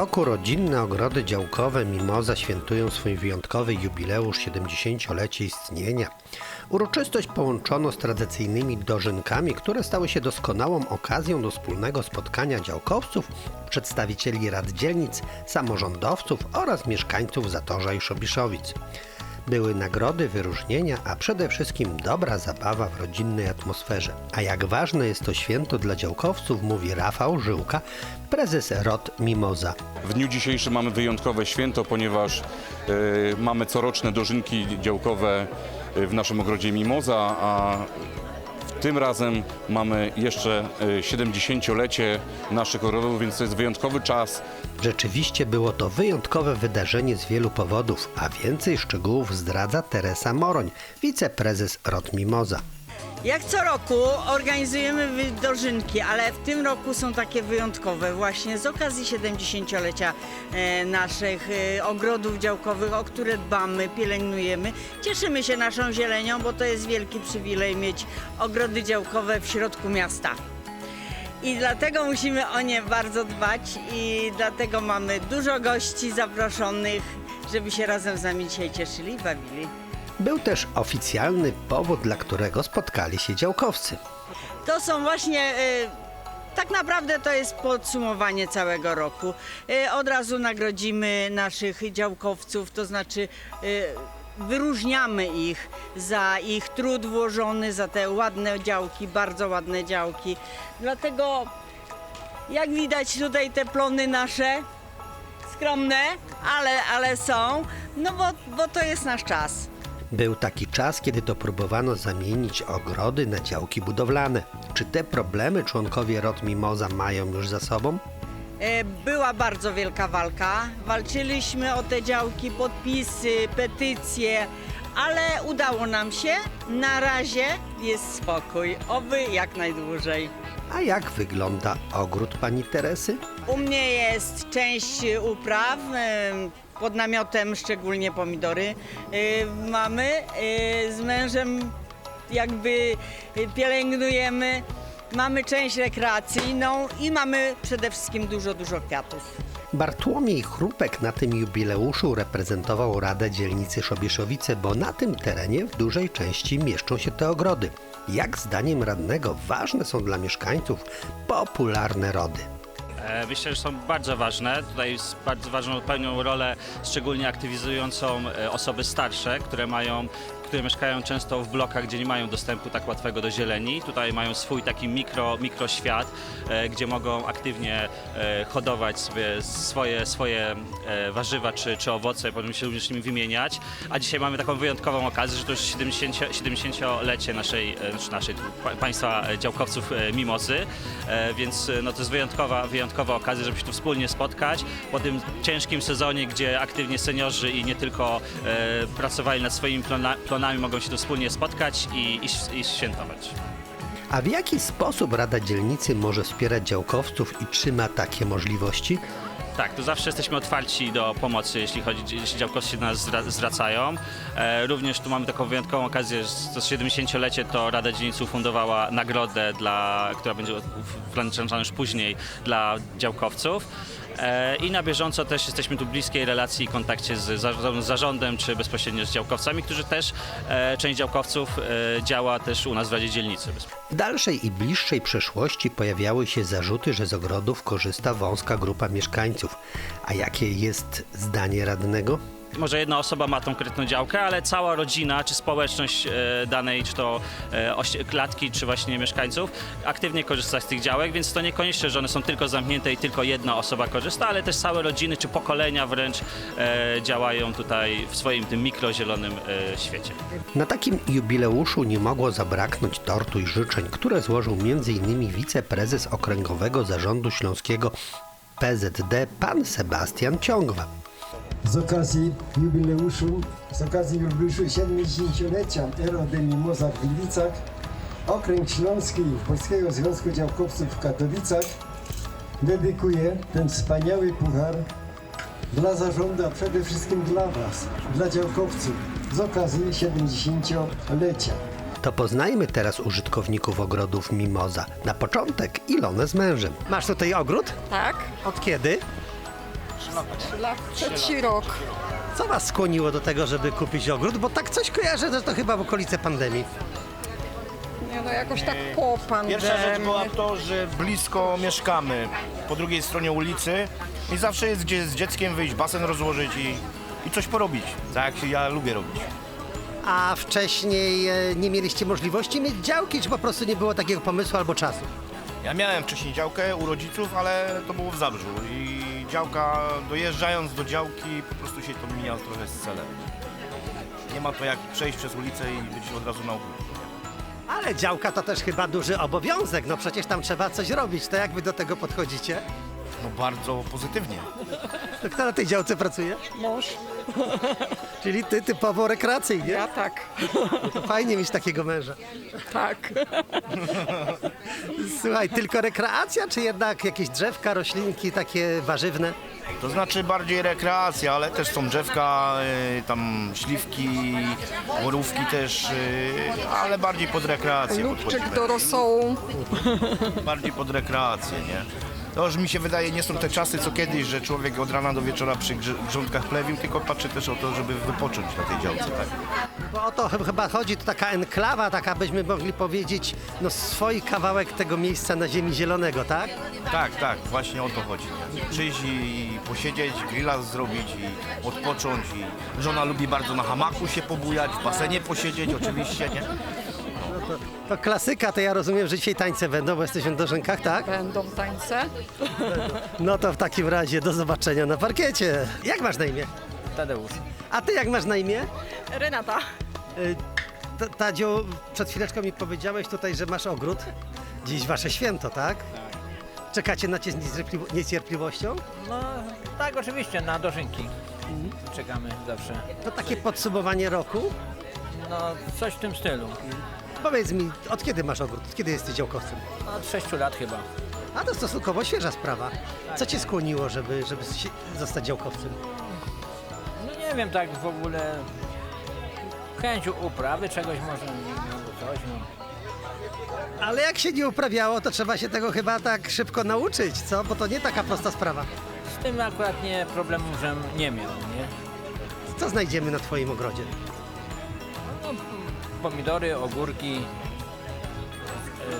roku rodzinne ogrody działkowe Mimoza świętują swój wyjątkowy jubileusz 70-lecie istnienia. Uroczystość połączono z tradycyjnymi dożynkami, które stały się doskonałą okazją do wspólnego spotkania działkowców, przedstawicieli rad dzielnic, samorządowców oraz mieszkańców Zatorza i Szobiszowic. Były nagrody, wyróżnienia, a przede wszystkim dobra zabawa w rodzinnej atmosferze. A jak ważne jest to święto dla działkowców, mówi Rafał Żyłka, prezes ROT Mimoza. W dniu dzisiejszym mamy wyjątkowe święto, ponieważ e, mamy coroczne dożynki działkowe e, w naszym ogrodzie Mimoza, a tym razem mamy jeszcze e, 70-lecie naszych ogrodów, więc to jest wyjątkowy czas. Rzeczywiście było to wyjątkowe wydarzenie z wielu powodów, a więcej szczegółów zdradza Teresa Moroń, wiceprezes ROT Mimoza. Jak co roku organizujemy wy- dożynki, ale w tym roku są takie wyjątkowe właśnie z okazji 70-lecia e, naszych e, ogrodów działkowych, o które dbamy, pielęgnujemy. Cieszymy się naszą zielenią, bo to jest wielki przywilej mieć ogrody działkowe w środku miasta. I dlatego musimy o nie bardzo dbać i dlatego mamy dużo gości zaproszonych, żeby się razem z nami dzisiaj cieszyli i bawili. Był też oficjalny powód, dla którego spotkali się działkowcy. To są właśnie. y, Tak naprawdę to jest podsumowanie całego roku. Y, Od razu nagrodzimy naszych działkowców, to znaczy y, wyróżniamy ich za ich trud włożony, za te ładne działki, bardzo ładne działki. Dlatego jak widać tutaj te plony nasze, skromne, ale, ale są, no bo, bo to jest nasz czas. Był taki czas, kiedy to próbowano zamienić ogrody na działki budowlane. Czy te problemy członkowie ROT Mimoza mają już za sobą? E, Była bardzo wielka walka. Walczyliśmy o te działki, podpisy, petycje, ale udało nam się. Na razie jest spokój. Oby jak najdłużej. A jak wygląda ogród pani Teresy? U mnie jest część upraw. Pod namiotem szczególnie pomidory e, mamy. E, Z mężem jakby e, pielęgnujemy. Mamy część rekreacyjną i mamy przede wszystkim dużo, dużo kwiatów. Bartłomiej Chrupek na tym jubileuszu reprezentował Radę Dzielnicy Szobieszowice, bo na tym terenie w dużej części mieszczą się te ogrody. Jak zdaniem radnego ważne są dla mieszkańców popularne rody? E, Myślę, że są bardzo ważne. Tutaj bardzo ważną pełnią rolę, szczególnie aktywizującą e, osoby starsze, które mają które mieszkają często w blokach, gdzie nie mają dostępu tak łatwego do zieleni. Tutaj mają swój taki mikro, mikroświat, e, gdzie mogą aktywnie e, hodować sobie swoje, swoje e, warzywa czy, czy owoce, potem się również nimi wymieniać. A dzisiaj mamy taką wyjątkową okazję, że to już 70, 70-lecie naszej, e, znaczy naszej państwa działkowców e, e, więc e, no, to jest wyjątkowa, wyjątkowa okazja, żeby się tu wspólnie spotkać po tym ciężkim sezonie, gdzie aktywnie seniorzy i nie tylko e, pracowali nad swoimi plona, plonami, mogą się tu wspólnie spotkać i, i, i świętować. A w jaki sposób Rada Dzielnicy może wspierać działkowców i czy ma takie możliwości? Tak, tu zawsze jesteśmy otwarci do pomocy, jeśli chodzi, jeśli działkowcy się do nas zwra- zwracają. E, również tu mamy taką wyjątkową okazję, że to 70-lecie to Rada Dzielnicy ufundowała nagrodę, dla, która będzie wręczana już później dla działkowców. E, I na bieżąco też jesteśmy tu w bliskiej relacji i kontakcie z, zarządem- czy bezpośrednio z działkowcami, którzy też, e, część działkowców e, działa też u nas w Radzie Dzielnicy. W dalszej i bliższej przeszłości pojawiały się zarzuty, że z ogrodów korzysta wąska grupa mieszkańców. A jakie jest zdanie radnego? Może jedna osoba ma tą konkretną działkę, ale cała rodzina czy społeczność e, danej, czy to e, klatki, czy właśnie mieszkańców, aktywnie korzysta z tych działek, więc to niekoniecznie, że one są tylko zamknięte i tylko jedna osoba korzysta, ale też całe rodziny czy pokolenia wręcz e, działają tutaj w swoim tym mikrozielonym świecie. Na takim jubileuszu nie mogło zabraknąć tortu i życzeń, które złożył m.in. wiceprezes Okręgowego Zarządu Śląskiego PZD pan Sebastian Ciągwa. Z okazji jubileuszu, z okazji jubileuszu 70-lecia ROD Mimoza w Gliwicach, Okręg Śląski Polskiego Związku Działkowców w Katowicach dedykuje ten wspaniały puchar dla zarządu, a przede wszystkim dla Was, dla działkowców z okazji 70-lecia. To poznajmy teraz użytkowników ogrodów Mimoza. Na początek Ilonę z mężem. Masz tutaj ogród? Tak, Od kiedy? Trzeci rok. Co Was skłoniło do tego, żeby kupić ogród? Bo tak coś kojarzę, że to chyba w okolice pandemii. Nie no, jakoś tak po pandemii. Pierwsza rzecz była to, że blisko mieszkamy, po drugiej stronie ulicy i zawsze jest gdzie z dzieckiem wyjść, basen rozłożyć i, i coś porobić, tak jak ja lubię robić. A wcześniej e, nie mieliście możliwości mieć działki, czy po prostu nie było takiego pomysłu albo czasu? Ja miałem wcześniej działkę u rodziców, ale to było w Zabrzu i działka, dojeżdżając do działki, po prostu się to mija trochę z celem. Nie ma to jak przejść przez ulicę i być od razu na ogródku. Ale działka to też chyba duży obowiązek, no przecież tam trzeba coś robić. To jak Wy do tego podchodzicie? No bardzo pozytywnie. To kto na tej działce pracuje? Mąż. Czyli Ty typowo rekreacyjnie. Ja tak. Fajnie mieć takiego męża. Tak. Słuchaj, tylko rekreacja, czy jednak jakieś drzewka, roślinki takie warzywne? To znaczy bardziej rekreacja, ale też są drzewka, y, tam śliwki, borówki też, y, ale bardziej pod rekreację Lubczyk podchodzimy. do rosołu. Bardziej pod rekreację, nie? To już mi się wydaje, nie są te czasy co kiedyś, że człowiek od rana do wieczora przy grządkach plewił, tylko patrzy też o to, żeby wypocząć na tej działce, tak? Bo o to ch- chyba chodzi, to taka enklawa, taka byśmy mogli powiedzieć, no swój kawałek tego miejsca na ziemi zielonego, tak? Tak, tak, właśnie o to chodzi, nie? Przyjść i posiedzieć, grilla zrobić i odpocząć i żona lubi bardzo na hamaku się pobujać, w basenie posiedzieć oczywiście, nie? To klasyka, to ja rozumiem, że dzisiaj tańce będą, bo jesteśmy w Dożynkach, tak? Będą tańce. No to w takim razie do zobaczenia na parkiecie. Jak masz na imię? Tadeusz. A ty jak masz na imię? Renata. Y, Ta- Tadziu, przed chwileczką mi powiedziałeś tutaj, że masz ogród. Dziś wasze święto, tak? Czekacie na cię z niecierpli- niecierpliwością? No tak, oczywiście, na dożynki. Czekamy zawsze. To takie podsumowanie roku. No coś w tym stylu. Powiedz mi, od kiedy masz ogród? Od kiedy jesteś działkowcem? Od 6 lat chyba. A to stosunkowo świeża sprawa. Co cię skłoniło, żeby, żeby się- zostać działkowcem? No nie wiem, tak w ogóle chęć uprawy czegoś może, no, coś, no. Ale jak się nie uprawiało, to trzeba się tego chyba tak szybko nauczyć, co? Bo to nie taka prosta sprawa. Z tym akurat nie problemu, że nie miał, nie? Co znajdziemy na twoim ogrodzie? Pomidory, ogórki,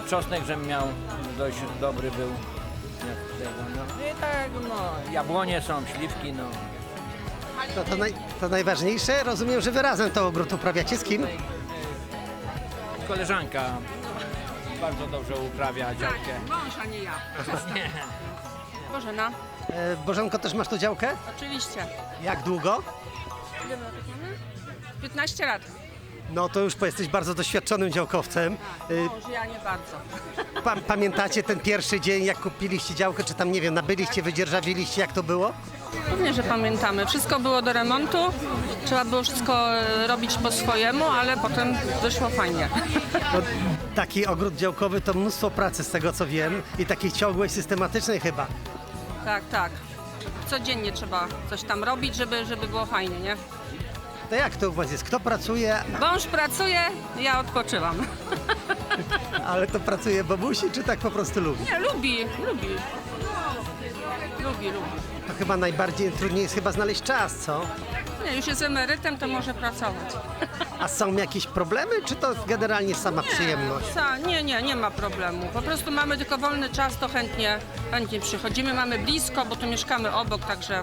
e, czosnek, żem miał, dość dobry był. No. I tak, no, jabłonie są, śliwki, no. To, to, naj, to najważniejsze. Rozumiem, że wy razem to ogród uprawiacie z kim? Koleżanka bardzo dobrze uprawia działkę. Mąż, a nie ja. Nie. Bożena. E, Bożenko, też masz tu działkę? Oczywiście. Jak długo? 15 lat. No to już jesteś bardzo doświadczonym działkowcem. Y, Mąż, ja nie bardzo. Pa, pamiętacie ten pierwszy dzień, jak kupiliście działkę, czy tam, nie wiem, nabyliście, wydzierżawiliście, jak to było? Pewnie, że pamiętamy. Wszystko było do remontu. Trzeba było wszystko e, robić po swojemu, ale potem wyszło fajnie. No, taki ogród działkowy to mnóstwo pracy, z tego co wiem, i takiej ciągłej, systematycznej chyba. Tak, tak. Codziennie trzeba coś tam robić, żeby, żeby było fajnie, nie? To jak to u was jest? Kto pracuje, Mąż pracuje, ja odpoczywam. ale to pracuje, bo musi, czy tak po prostu lubi? Nie, lubi, lubi. Lubi, lubi. To chyba najbardziej trudniej jest chyba znaleźć czas, co? Nie, już jest emerytem, to może pracować. A są jakieś problemy, czy to generalnie sama przyjemność? Sa, nie, nie, nie ma problemu. Po prostu mamy tylko wolny czas, to chętnie, chętnie przychodzimy. Mamy blisko, bo tu mieszkamy obok, także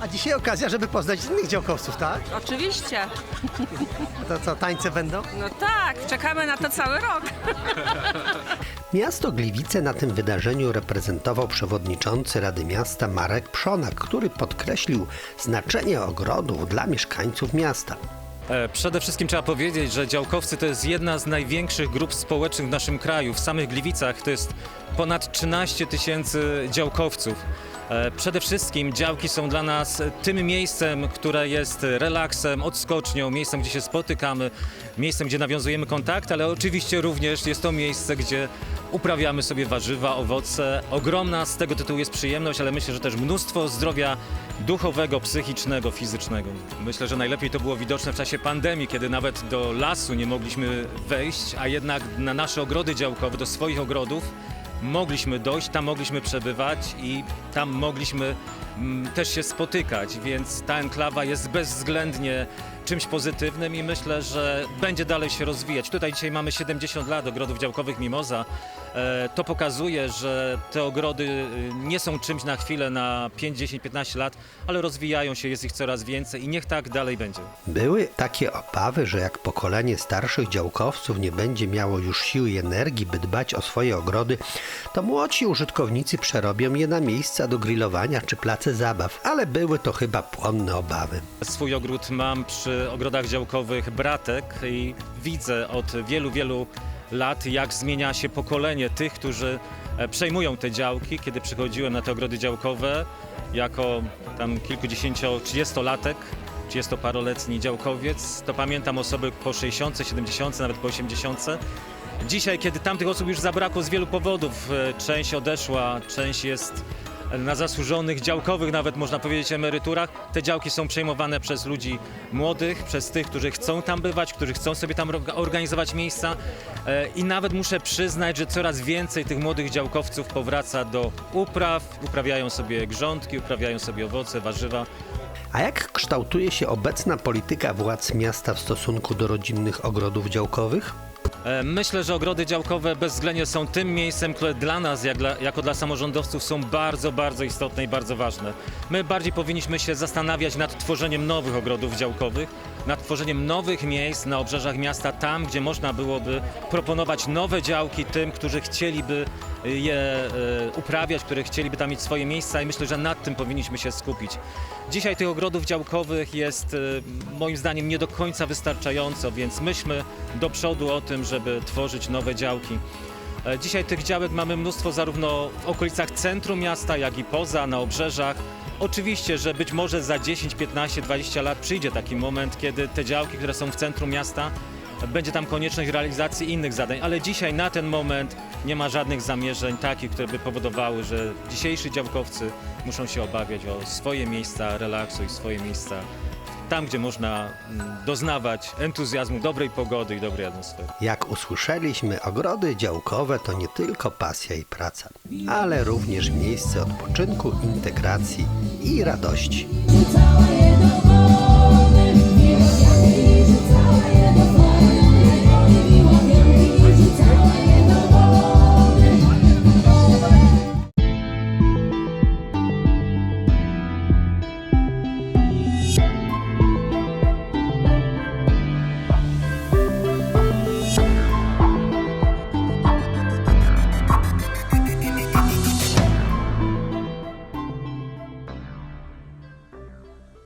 A dzisiaj okazja, żeby poznać innych działkowców, tak? oczywiście. To co, tańce będą? No tak, czekamy na to cały rok. Miasto Gliwice na tym wydarzeniu reprezentował przewodniczący Rady Miasta Marek Przonak, który podkreślił znaczenie ogrodów dla mieszkańców miasta. E, Przede wszystkim trzeba powiedzieć, że działkowcy to jest jedna z największych grup społecznych w naszym kraju. W samych Gliwicach to jest ponad 13 tysięcy działkowców. E, Przede wszystkim działki są dla nas tym miejscem, które jest relaksem, odskocznią, miejscem, gdzie się spotykamy, miejscem, gdzie nawiązujemy kontakt, ale oczywiście również jest to miejsce, gdzie uprawiamy sobie warzywa, owoce. Ogromna z tego tytułu jest przyjemność, ale myślę, że też mnóstwo zdrowia duchowego, psychicznego, fizycznego. Myślę, że najlepiej to było widoczne w czasie pandemii, kiedy nawet do lasu nie mogliśmy wejść, a jednak na nasze ogrody działkowe, do swoich ogrodów mogliśmy dojść, tam mogliśmy przebywać i tam mogliśmy mm, też się spotykać, więc ta enklawa jest bezwzględnie czymś pozytywnym i myślę, że będzie dalej się rozwijać. Tutaj dzisiaj mamy 70 lat ogrodów działkowych Mimoza. E, To pokazuje, że te ogrody y, nie są czymś na chwilę, na 5, 10, 15 lat, ale rozwijają się, jest ich coraz więcej i niech tak dalej będzie. Były takie obawy, że jak pokolenie starszych działkowców nie będzie miało już siły i energii, by dbać o swoje ogrody, to młodsi użytkownicy przerobią je na miejsca do grillowania czy place zabaw, ale były to chyba płonne obawy. Swój ogród mam przy ogrodach działkowych Bratek i widzę od wielu, wielu lat, jak zmienia się pokolenie tych, którzy e, przejmują te działki. Kiedy przychodziłem na te ogrody działkowe jako tam kilkudziesięcio, trzydziestolatek, trzydziestoparoletni działkowiec, to pamiętam osoby po 60, 70, nawet po 80. Dzisiaj, kiedy tamtych osób już zabrakło z wielu powodów, e, część odeszła, część jest na zasłużonych, działkowych nawet można powiedzieć emeryturach. Te działki są przejmowane przez ludzi młodych, przez tych, którzy chcą tam bywać, którzy chcą sobie tam orga- organizować miejsca E, i nawet muszę przyznać, że coraz więcej tych młodych działkowców powraca do upraw, uprawiają sobie grządki, uprawiają sobie owoce, warzywa. A jak kształtuje się obecna polityka władz miasta w stosunku do rodzinnych ogrodów działkowych? E, Myślę, że ogrody działkowe bezwzględnie są tym miejscem, które dla nas, jak dla, jako dla samorządowców, są bardzo, bardzo istotne i bardzo ważne. My bardziej powinniśmy się zastanawiać nad tworzeniem nowych ogrodów działkowych, nad tworzeniem nowych miejsc na obrzeżach miasta, tam, gdzie można byłoby proponować nowe działki tym, którzy chcieliby je e, uprawiać, które chcieliby tam mieć swoje miejsca i myślę, że nad tym powinniśmy się skupić. Dzisiaj tych ogrodów działkowych jest e, moim zdaniem nie do końca wystarczająco, więc myślmy do przodu o tym, żeby tworzyć nowe działki. E, Dzisiaj tych działek mamy mnóstwo zarówno w okolicach centrum miasta, jak i poza, na obrzeżach. Oczywiście, że być może za 10, 15, 20 lat przyjdzie taki moment, kiedy te działki, które są w centrum miasta, będzie tam konieczność realizacji innych zadań, ale dzisiaj na ten moment nie ma żadnych zamierzeń takich, które by powodowały, że dzisiejsi działkowcy muszą się obawiać o swoje miejsca relaksu i swoje miejsca tam, gdzie można mm, doznawać entuzjazmu, dobrej pogody i dobrej atmosfery. Jak usłyszeliśmy, ogrody działkowe to nie tylko pasja i praca, ale również miejsce odpoczynku, integracji i radości. Rzucała je do wody, wiesz jak jej rzucała je do wody.